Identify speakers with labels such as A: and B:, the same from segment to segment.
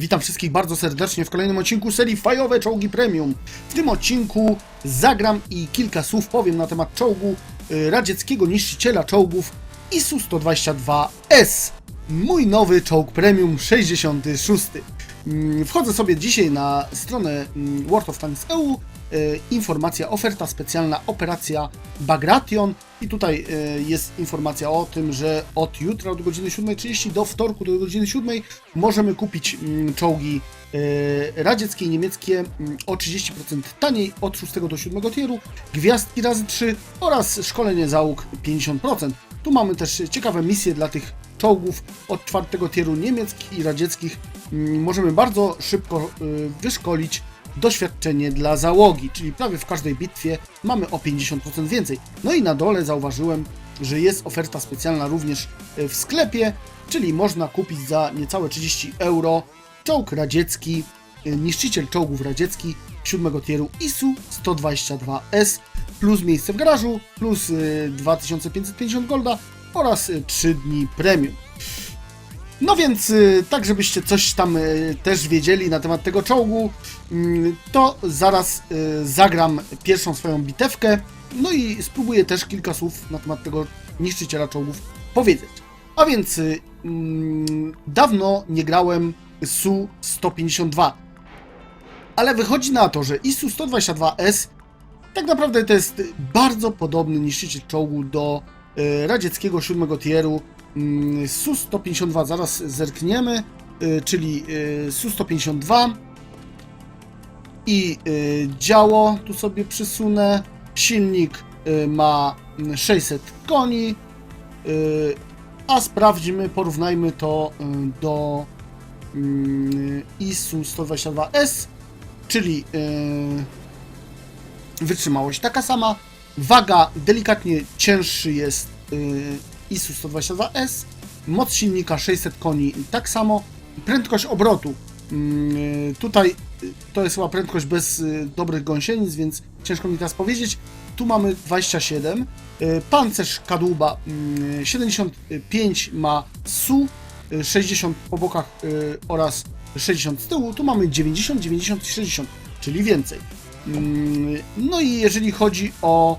A: Witam wszystkich bardzo serdecznie w kolejnym odcinku serii Fajowe Czołgi Premium. W tym odcinku zagram i kilka słów powiem na temat czołgu y, radzieckiego niszczyciela czołgów ISU-122S. Mój nowy czołg Premium 66. Mm, Wchodzę sobie dzisiaj na stronę mm, World of Tanks EU. Y, Informacja, oferta specjalna, operacja Bagration. I tutaj y, jest informacja o tym, że od jutra od godziny 7.30 do wtorku do godziny 7.00 możemy kupić mm, czołgi y, radzieckie i niemieckie mm, o 30% taniej od 6 do 7 tieru, gwiazdki razy 3 oraz szkolenie załóg 50%. Tu mamy też ciekawe misje dla tych czołgów od czwartego tieru niemieckich i radzieckich. Mm, Możemy bardzo szybko wyszkolić doświadczenie dla załogi, czyli prawie w każdej bitwie mamy o 50% więcej. No i na dole zauważyłem, że jest oferta specjalna również y, w sklepie, czyli można kupić za niecałe 30 euro czołg radziecki, y, niszczyciel czołgów radziecki 7 tieru ISU 122S plus miejsce w garażu, plus y, 2550 golda oraz y, 3 dni premium. No więc, y, tak żebyście coś tam y, też wiedzieli na temat tego czołgu, mm, to zaraz y, zagram pierwszą swoją bitewkę, no i spróbuję też kilka słów na temat tego niszczyciela czołgów powiedzieć. A więc mm, dawno nie grałem Su-152, ale wychodzi na to, że ISU-122S tak naprawdę to jest bardzo podobny niszczyciel czołgu do radzieckiego 7 tieru Su-152. Zaraz zerkniemy, y, czyli y, Su-152 i y, działo, tu sobie przysunę. Silnik ma 600 koni, y, a sprawdźmy, porównajmy to do mm, ISU-122S, czyli wytrzymałość taka sama. Waga delikatnie cięższy jest y, ISU 122S. Moc silnika 600 koni tak samo. Prędkość obrotu. mm, tutaj y, to jest chyba prędkość bez y, dobrych gąsienic, więc ciężko mi teraz powiedzieć. Tu mamy 27. Y, pancerz kadłuba mm, 75 ma SU, y, 60 po bokach y, oraz 60 z tyłu. Tu mamy 90, 90 i 60, czyli więcej. Mm, No i jeżeli chodzi o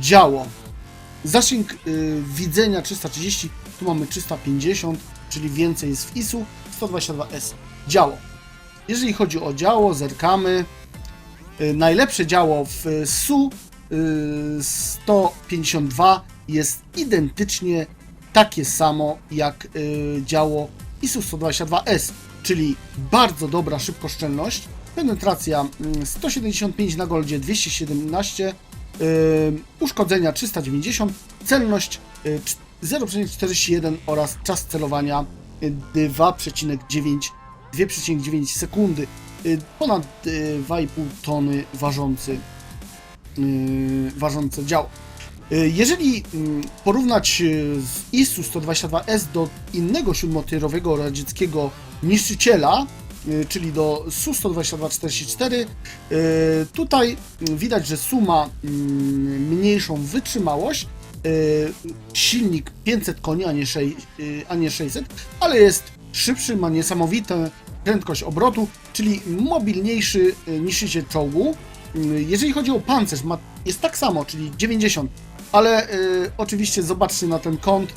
A: działo, zasięg e, widzenia 330, tu mamy 350, czyli więcej jest w ISU, 122S. Działo. Jeżeli chodzi o działo, zerkamy. E, Najlepsze działo w SU e, 152 jest identycznie takie samo jak e, działo ISU 122S, czyli bardzo dobra szybkoszczelność, penetracja mm, 175 na goldzie 217, yy, uszkodzenia 390, celność yy, cz- 0,41 oraz czas celowania yy, 2,9 2,9 sekundy. Yy, Ponad yy, 2,5 tony ważący, yy, ważące działo. Yy, Jeżeli porównać yy, z ISU 122S do innego siódmotyrowego radzieckiego niszczyciela, czyli do SU-122-44. y, Tutaj y, widać, że suma mm, mniejszą wytrzymałość, y, silnik 500 koni, a nie, szej- y, a nie 600, ale jest szybszy, ma niesamowitą prędkość obrotu, czyli mobilniejszy y, niszczyciel czołgu. Y, Jeżeli chodzi o pancerz, ma, jest tak samo, czyli 90, ale y, oczywiście zobaczcie na ten kąt, y,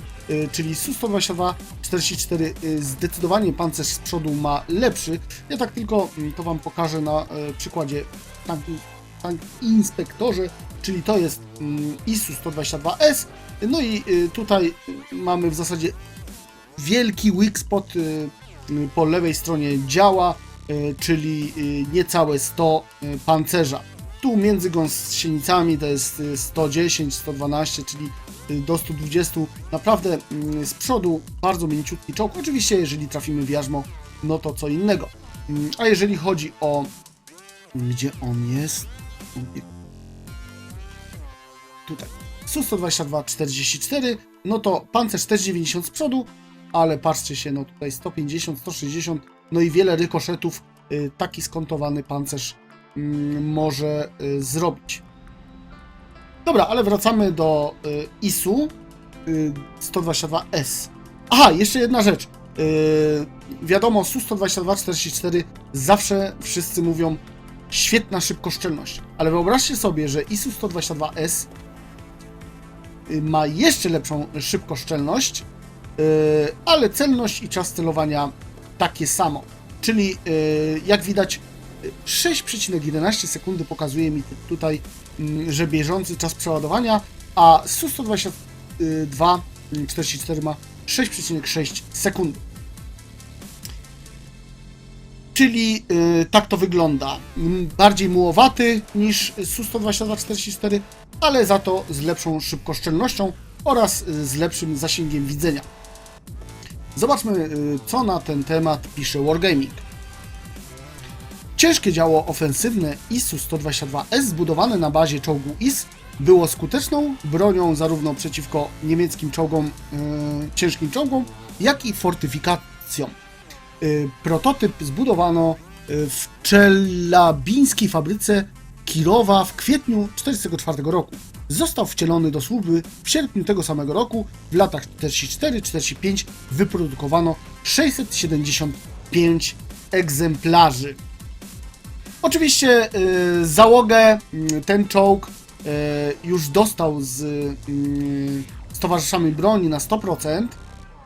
A: czyli Su-122 44 y, zdecydowanie pancerz z przodu ma lepszy. Ja tak tylko mm, to Wam pokażę na y, przykładzie tank, tank inspektorze, czyli to jest mm, ISU 122S. No i y, tutaj y, mamy w zasadzie wielki weak spot y, y, po lewej stronie działa, y, czyli y, niecałe 100 y, pancerza. Tu między gąsienicami to jest y, 110, 112, czyli y, do 120. Naprawdę mm, z przodu bardzo mięciutki czołg. Oczywiście, jeżeli trafimy w jarzmo, no to co innego. Mm, A jeżeli chodzi o. Gdzie on jest? Tutaj. Su-122 44, no to pancerz też 90 z przodu, ale patrzcie się, no tutaj 150, 160, no i wiele rykoszetów y, taki skontowany pancerz mm, może y, zrobić. Dobra, ale wracamy do y, ISU y, 122S. Aha, jeszcze jedna rzecz. Y, wiadomo, Su-122-44 zawsze wszyscy mówią świetna szybkoszczelność, ale wyobraźcie sobie, że ISU-122S y, ma jeszcze lepszą szybkoszczelność, y, ale celność i czas celowania takie samo. Czyli y, jak widać 6,11 sekundy pokazuje mi tutaj, mm, że bieżący czas przeładowania, a Su-122 44 ma 6,6 sekundy. Czyli y, tak to wygląda. Mm, Bardziej mułowaty niż Su-122-44, ale za to z lepszą szybkoszczelnością oraz y, z lepszym zasięgiem widzenia. Zobaczmy, y, co na ten temat pisze Wargaming. Ciężkie działo ofensywne ISU-122S zbudowane na bazie czołgu IS było skuteczną bronią zarówno przeciwko niemieckim czołgom, y, ciężkim czołgom, jak i fortyfikacjom. Y, Prototyp zbudowano y, w czelabińskiej fabryce Kirowa w kwietniu 1944 roku. Został wcielony do służby w sierpniu tego samego roku. W latach 44-45 wyprodukowano 675 egzemplarzy. Oczywiście y, załogę y, ten czołg y, już dostał z, z towarzyszami broni na 100%.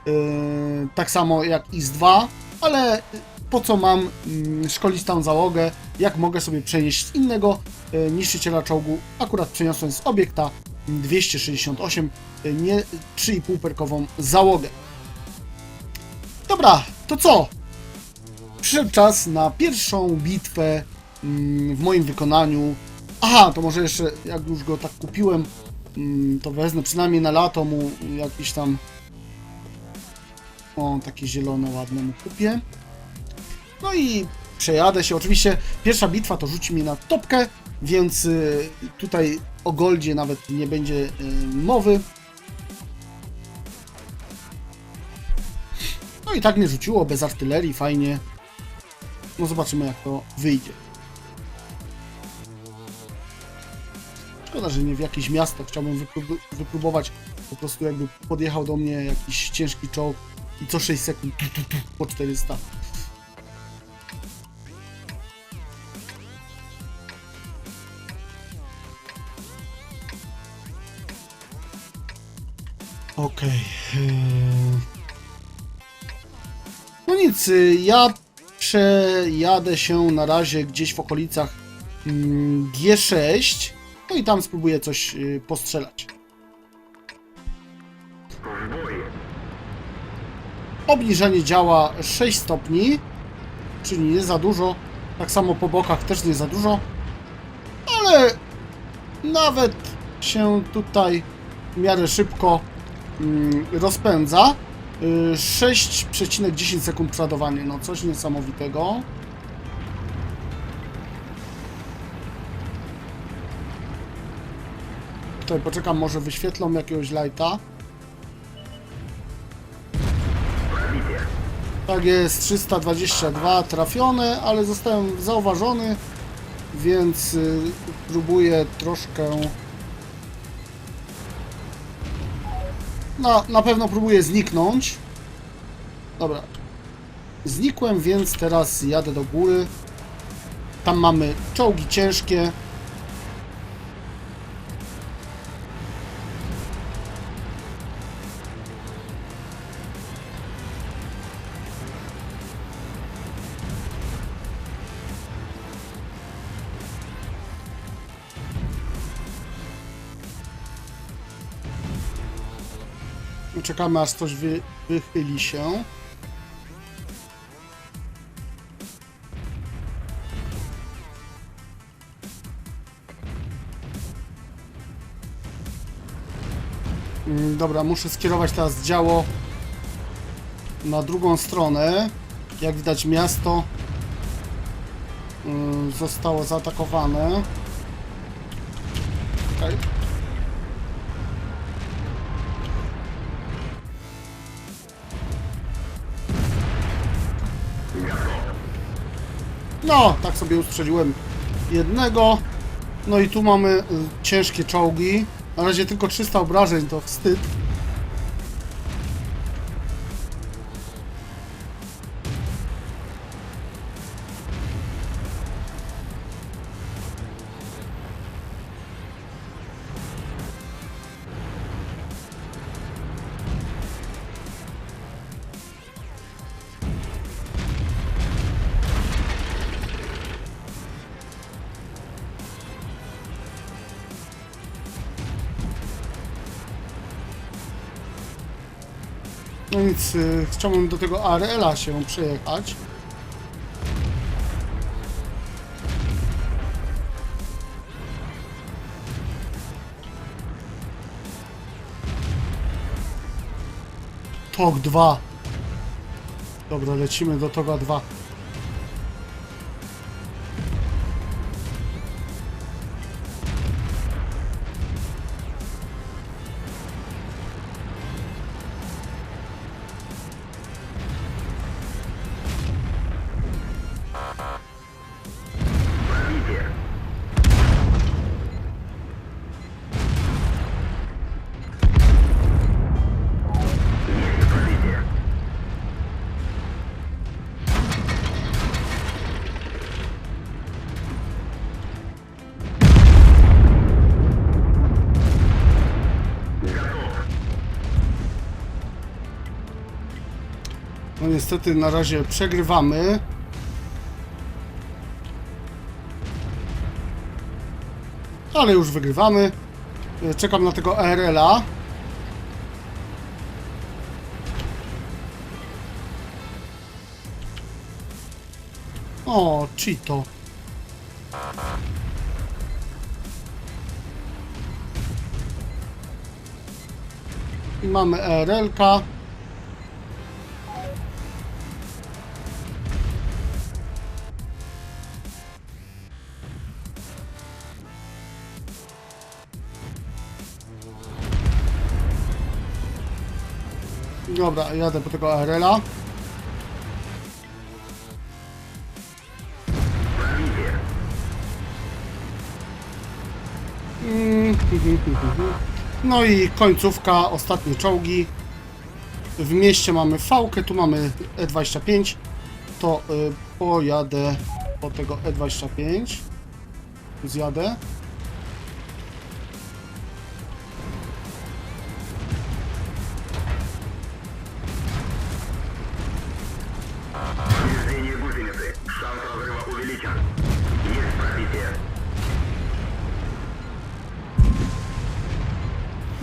A: y, tak samo jak IS-2, ale po co mam mm, szkolić tam załogę, jak mogę sobie przenieść z innego niszczyciela czołgu. Akurat przeniosłem z obiekta 268, y, nie 3,5 perkową załogę. Dobra, to co? Przyszedł czas na pierwszą bitwę w moim wykonaniu. Aha, to może jeszcze, jak już go tak kupiłem, mm, to wezmę przynajmniej na lato mu jakiś tam. O, takie zielone, ładne mu kupię. No i przejadę się. Oczywiście pierwsza bitwa to rzuci mnie na topkę, więc y, tutaj o goldzie nawet nie będzie y, mowy. No i tak mnie rzuciło, bez artylerii, fajnie. No zobaczymy jak to wyjdzie. Szkoda, że nie w jakieś miasto. Chciałbym wyprób- wypróbować. Po prostu jakby podjechał do mnie jakiś ciężki czołg i co 6 sekund tu, tu, tu, po 400. Okej. yy. No nic, y, ja przejadę się na razie gdzieś w okolicach mm, G6. No i tam spróbuję coś y, postrzelać. Obniżenie działa 6 stopni, czyli nie za dużo. Tak samo po bokach też nie za dużo. Ale nawet się tutaj w miarę szybko mm, rozpędza. Y, 6,10 sekund przodowanie, no coś niesamowitego. Poczekam, może wyświetlą jakiegoś lighta. Tak jest, 322 trafione, ale zostałem zauważony, więc y, próbuję troszkę... No, na pewno próbuję zniknąć. Dobra. Znikłem, więc teraz jadę do góry. Tam mamy czołgi ciężkie. Czekamy aż coś wy, wychyli się. Mm, Dobra, muszę skierować teraz działo na drugą stronę. Jak widać miasto mm, zostało zaatakowane. No, tak sobie ustrzeliłem jednego. No i tu mamy y, ciężkie czołgi. Na razie tylko 300 obrażeń, to wstyd. Nic, y, chciałbym do tego ARL-a się przejechać. TOG 2. Dobra, lecimy do TOGA 2. niestety na razie przegrywamy. Ale już wygrywamy. E, Czekam na tego ARL-a. O, Cheeto. I mamy ARL-ka. Dobra, jadę po tego ARL-a. Mm, No i końcówka, ostatnie czołgi. W mieście mamy fałkę, tu mamy E25. To y, pojadę po tego E25. Zjadę.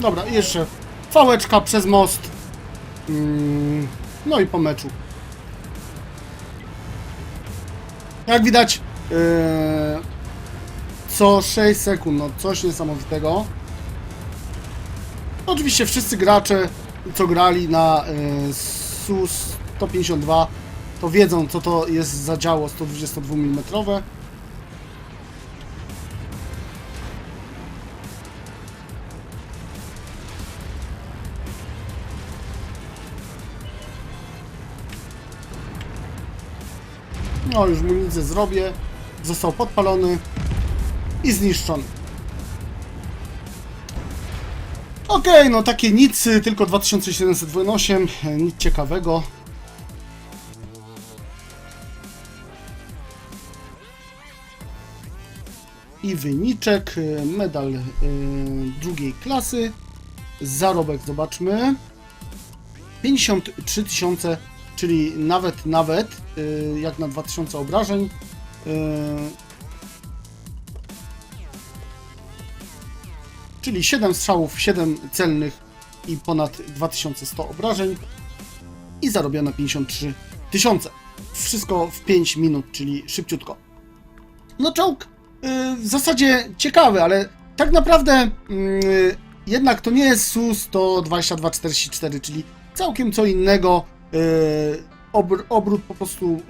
A: Dobra, i jeszcze fałeczka przez most. Mm, No i po meczu. Jak widać, yy, co 6 sekund, no coś niesamowitego. Oczywiście wszyscy gracze, co grali na yy, SU-152, to wiedzą, co to jest za działo 122 mm. No, już mu nic nie zrobię. Został podpalony i zniszczony. Okej, no takie nic, tylko 2708, nic ciekawego. I wyniczek, medal y, drugiej klasy, zarobek zobaczmy. 53 tysiące, czyli nawet, nawet, y, jak na 2000 obrażeń. y, Czyli 7 strzałów, 7 celnych i ponad 2100 obrażeń. I zarobione 53 tysiące. Wszystko w 5 minut, czyli szybciutko. No czołg y, w zasadzie ciekawy, ale tak naprawdę jednak to nie jest SU-122-44, czyli całkiem co innego. Obr- obrót po prostu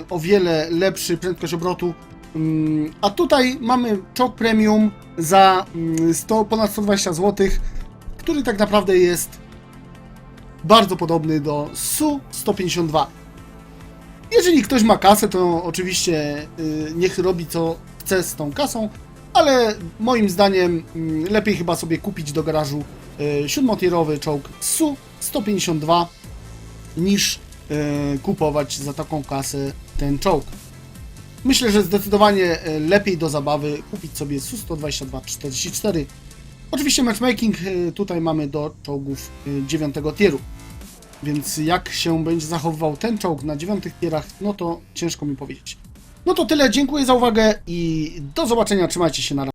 A: y, o wiele lepszy, prędkość obrotu. Ym, A tutaj mamy czołg premium za mm, 100, ponad 120 zł, który tak naprawdę jest bardzo podobny do SU-152. Jeżeli ktoś ma kasę, to oczywiście y, niech robi co chce z tą kasą, ale moim zdaniem mm, lepiej chyba sobie kupić do garażu siódmotierowy czołg SU-152 niż y, kupować za taką kasę ten czołg. Myślę, że zdecydowanie y, lepiej do zabawy kupić sobie SU-122-44. Oczywiście matchmaking y, tutaj mamy do czołgów 9 tieru. Więc jak się będzie zachowywał ten czołg na dziewiątych tierach, no to ciężko mi powiedzieć. No to tyle, dziękuję za uwagę i do zobaczenia, trzymajcie się na razie.